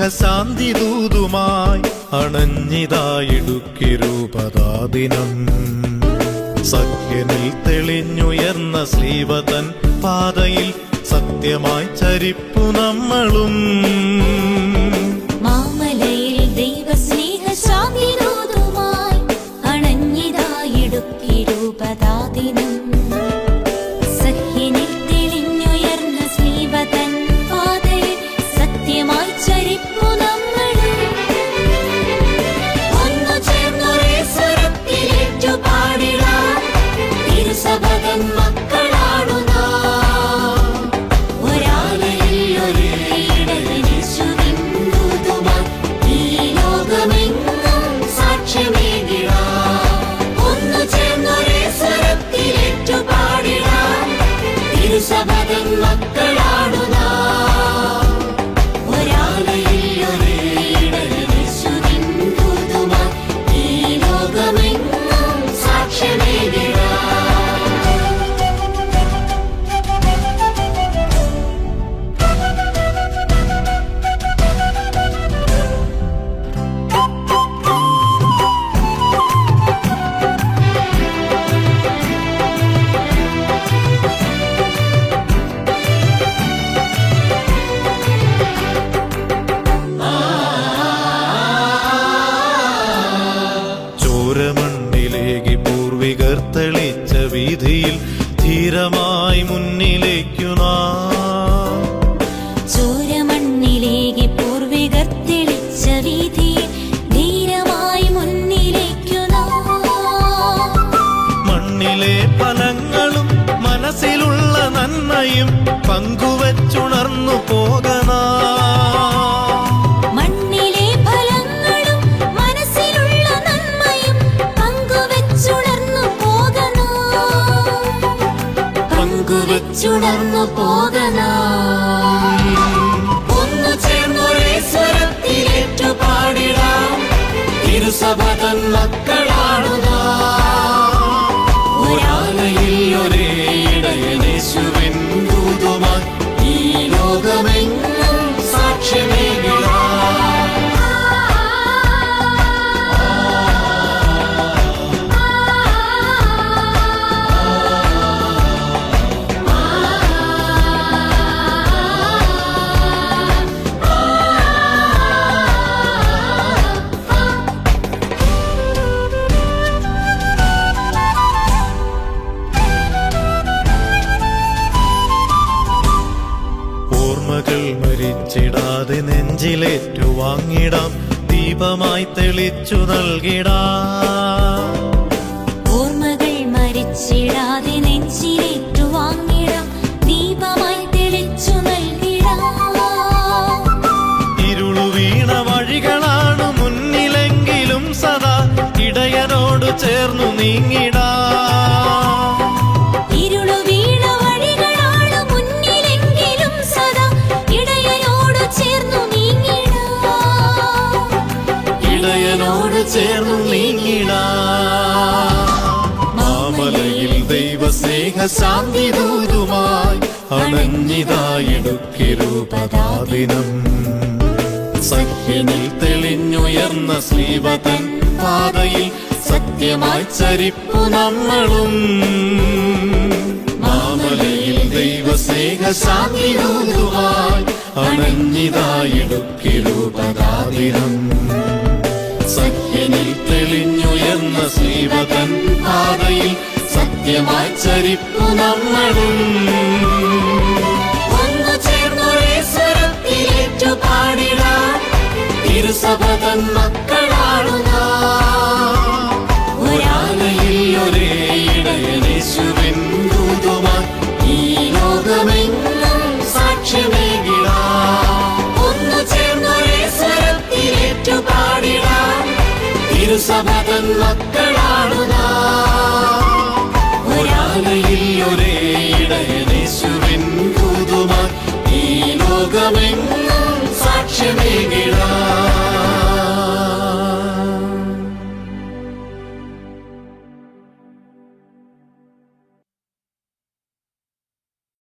സ്നേഹശാന്തി ദൂതുമായി അണഞ്ഞിതായിടുക്കിരൂപതാദിനം സഖ്യനിൽ തെളിഞ്ഞുയർന്ന ശ്രീവതൻ പാതയിൽ സത്യമായി ചരിപ്പു നമ്മളും. திருசபதன் மக்கள் തെളിച്ച വീതിയിൽ ധീരമായി മുന്നിലേക്കു നാം പൂർവികർ തെളിച്ച വീതിയിൽ ധീരമായി മുന്നിലേക്കു. മണ്ണിലെ ഫലങ്ങളും മനസ്സിലുള്ള നന്മയും പങ്കുവച്ചുണർന്നു പോകണ പങ്കുവെച്ചുണർന്നു പോകണം. ഒന്നു സ്വരത്തിലേറ്റു പാടിടാം. തിരുസഭ മക്കളാണു നെഞ്ചിലേറ്റു വാങ്ങിടാം ദീപമായി തെളിച്ചു നൽകിടാം. ഓർമ്മകൾ മരിച്ചിടാതെ നെഞ്ചിലേറ്റു ഇടയനോട് ചേർന്നു നീങ്ങിട. മാമലയിൽ ദൈവസ്നേഹ ശാന്തി ദൂതുമായി അണഞ്ഞിതായിടുക്കിരൂപതാദിനം സഖ്യനിൽ തെളിഞ്ഞുയർന്ന ശ്രീവതൻ പാതയിൽ സത്യമായി ചരിപ്പു നമ്മളും. മാമലയിൽ ദൈവസ്നേഹ ശാന്തി ദൂതുമായി അണഞ്ഞിതായിടുക്കി രൂപതാദിനം സഖ്യനിൽ തെളിഞ്ഞുയർന്ന ശ്രീവതൻ പാതയിൽ സത്യമായി ചരിപ്പു നമ്മളും. തിരുസഭതൻ മക്കളാണുക നാം. ഒരാലയിൽ ഒരേ ഇടയനേശുവിൻ ദൂതുമായി ഈ ലോകമെങ്ങും സാക്ഷ്യമേകിടാം